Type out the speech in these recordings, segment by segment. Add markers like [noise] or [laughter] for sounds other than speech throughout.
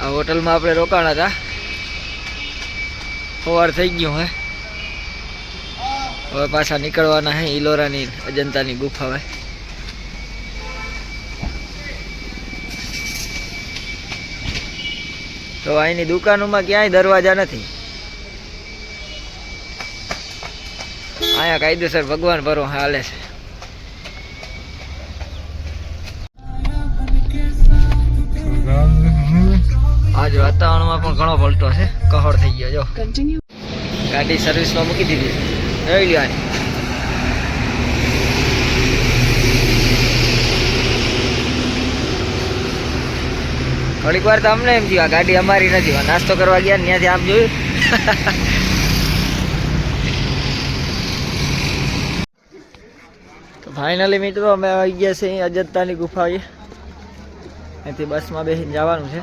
આ હોટલમાં આપણે રોકાણા હતા. સવાર થઈ ગયું હે. હવે પાછા નીકળવાના હે ઇલોરાની અજંતાની ગુફા હવે. તો અહીંની દુકાનોમાં ક્યાંય દરવાજા નથી. અહીંયા કાયદેસર ભગવાન ભરો હાલે છે. આજ વાતાવરણમાં પણ ઘણો પલટો છે. કહોડ થઈ ગયો જો. ગાડી સર્વિસમાં મૂકી દીધી. જોઈ લ્યો થોડીક વાર તો અમને એમ થયું આ ગાડી અમારી નથી. નાસ્તો કરવા ગયા ત્યાંથી આમ જોયું. [laughs] તો ફાઇનલી મિત્રો અમે આવી ગયા છે અહીં અજંતાની ગુફા અહીંથી બસમાં બેસીને જવાનું છે.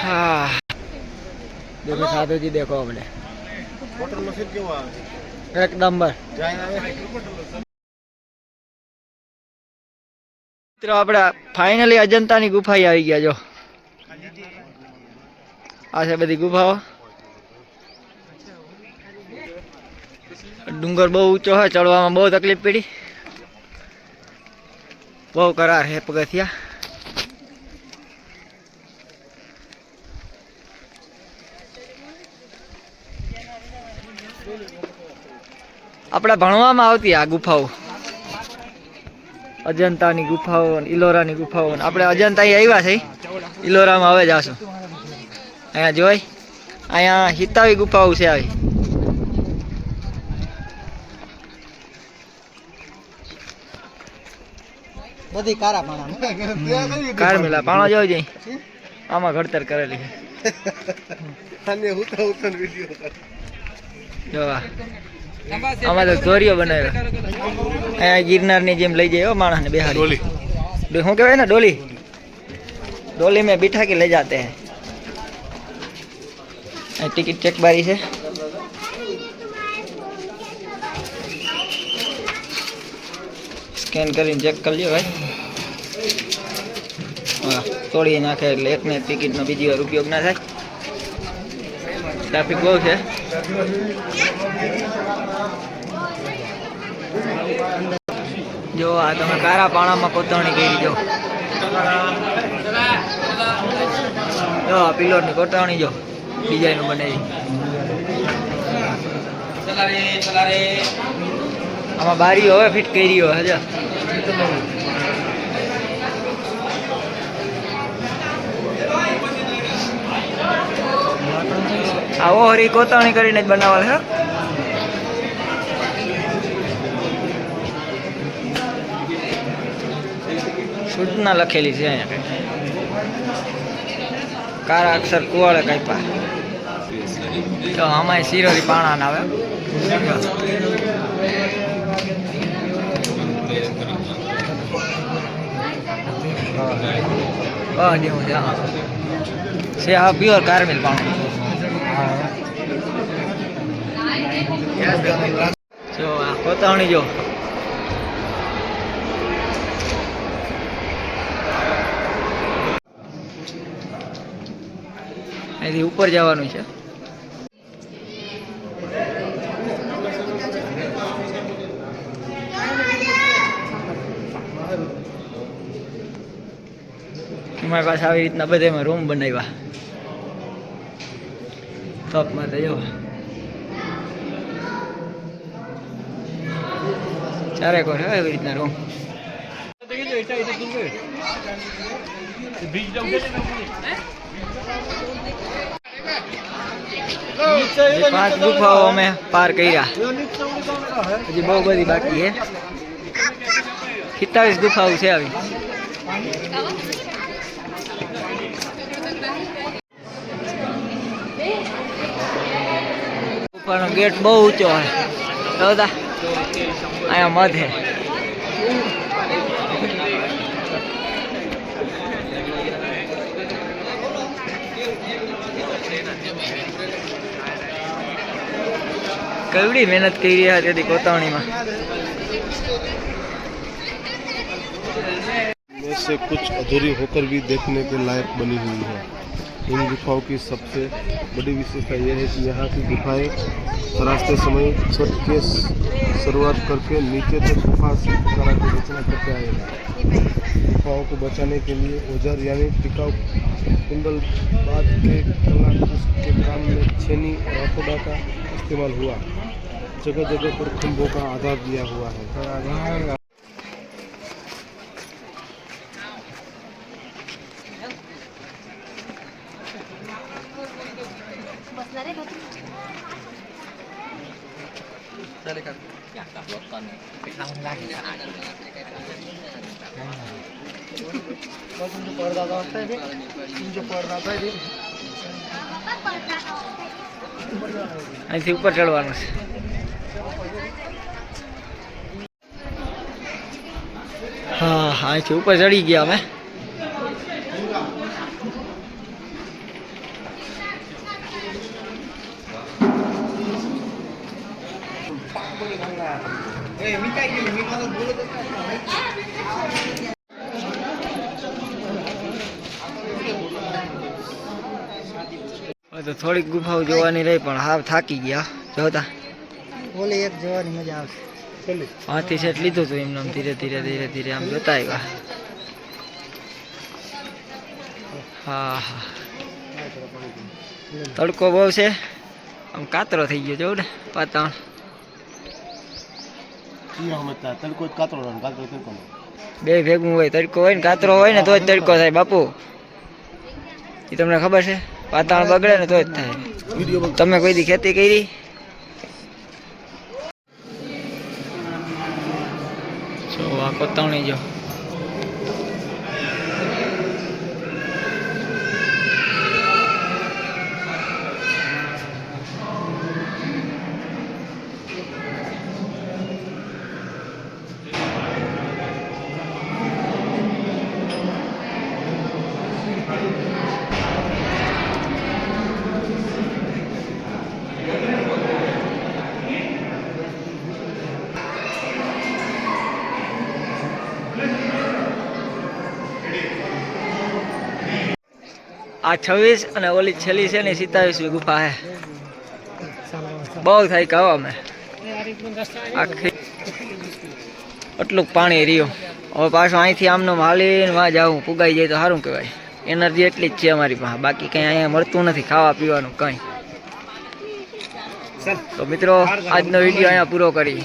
હા દેખો સાધુજી દેખો અમને होटल में फिर क्यों એક નંબર મિત્રો આપણે ફાઇનલી અજંતાની ગુફાએ આવી ગયા જો આ છે બધી ગુફાઓ ડુંગર બહુ ઊંચો હોય ચડવામાં બહુ તકલીફ પડી બહુ કરાર છે પગથિયા આપણે ભણવામાં આવતી આ ગુફાઓ. અજંતાની ગુફાઓ ઇલોરાની ગુફાઓ આપણે અજંતા આવ્યા છે. ઇલોરામાં હવે જાશું. અહીંયા જોઈ. અહીંયા હિતાવી ગુફાઓ છે આવી. બધી કારા પાણા. કાર મેલા પાણો જોઈ જઈ. આમાં ઘડતર કરેલી છે. આમાં તો દોરીઓ બનાવ્યો અહીંયા ગિરનારની જેમ લઈ જાય માણસને બેહાડી ડોલી શું કહેવાય ને ડોલી ડોલી મેં બીઠા કે લઈ જાતે હૈ ટિકિટ ચેક બારી છે સ્કેન કરીને ચેક કરી લ્યો ભાઈ તોડી નાખે એટલે એકને ટિકિટનો બીજી વાર ઉપયોગ ના થાય ટ્રાફિક બહુ છે જો આ તમે કારા પાણામાં કોતરણી કરી જો. જો આ પિલોરની કોતરણી જો, ડિઝાઇન બનાવી. આમાં બારીઓ હવે ફિટ કરી હોય, હજા. આવો હરી કોતરણી કરીને જ બનાવેલ છે સૂચના લખેલી છે અહીંયા. કારા અક્ષર કુવાળે કાપ્યા. તો આમાં શિરોરી પાણા આવે. જેવું છે, હા. છે, હા પ્યોર કારમેલ પાણું. જો, આ કોતાવણી જો. અહીંથી ઉપર જવાનું છે. અમારી પાસે આવી રીતના બધે રૂમ બનાવ્યા. ટોપમાં તો જો. ચારે કોર એવી રીતના રૂમ પાંચ ગુફાઓ અમે પાર કર્યા. હજી બહુ બધી બાકી છે. સિત્તાવીસ ગુફાઓ છે આવી. ગુફાનો ગેટ બહુ ઊંચો હોય. જોતા અહીંયા મધ હે કેવડી મહેનત કરી રહ્યા તેથી કોતાવણીમાં में से कुछ अधूरी होकर भी देखने के लायक बनी हुई है इन गुफाओं की सबसे बड़ी विशेषता यह है कि यहाँ की गुफाएँ तराशते समय छत के शुरुआत करके नीचे तक गुफा तरह की रचना करते आए हैं। गुफाओं को बचाने के लिए औज़ार यानी टिकाऊ कुंडल बाद के कला के काम में छेनी और हथौड़ा का इस्तेमाल हुआ। जगह जगह पर खंभों का आधार दिया हुआ है। પડદા તો હશે ને જો પડદા થાય ને અહીંથી ઉપર ચડવાનું છે હા હા અહીંથી ઉપર ચડી ગયા અમે હવે તો થોડીક ગુફાઓ જોવાની રહી પણ હાવ થાકી ગયા. જોતા. ઓલી એક જોવાની મજા આવશે. પાંચથી સેટ લીધું હતું એમને આમ ધીરે ધીરે ધીરે ધીરે આમ જોતા આવ્યા. હા હા. તડકો બહુ છે. આમ કાતરો થઈ ગયો જોઉં ને વાતાવરણ તડકો કાતરો કાતરો તડકો બે ભેગું હોય તડકો હોય ને કાતરો હોય ને તો જ તડકો થાય બાપુ. એ તમને ખબર છે? વાતાવરણ બગડે ને તો જ થાય. તમે કોઈ દી ખેતી કરી? જો આ કોતવણી જો આ છવ્વીસ અને ઓલી છેલ્લી છે ને સિત્તાવીસમી ગુફા હે બહુ થાય કહો અમે. આખી આટલું પાણી રહ્યું. હવે પાછું અહીંથી આમનો હાલીને વાં જાવું પુગાઈ જાય તો સારું કહેવાય. એનર્જી એટલી જ છે અમારી પાસે. બાકી કંઈ અહીંયા મળતું નથી ખાવા પીવાનું કંઈ. તો મિત્રો, આજનો વીડિયો અહીંયા પૂરો કરી.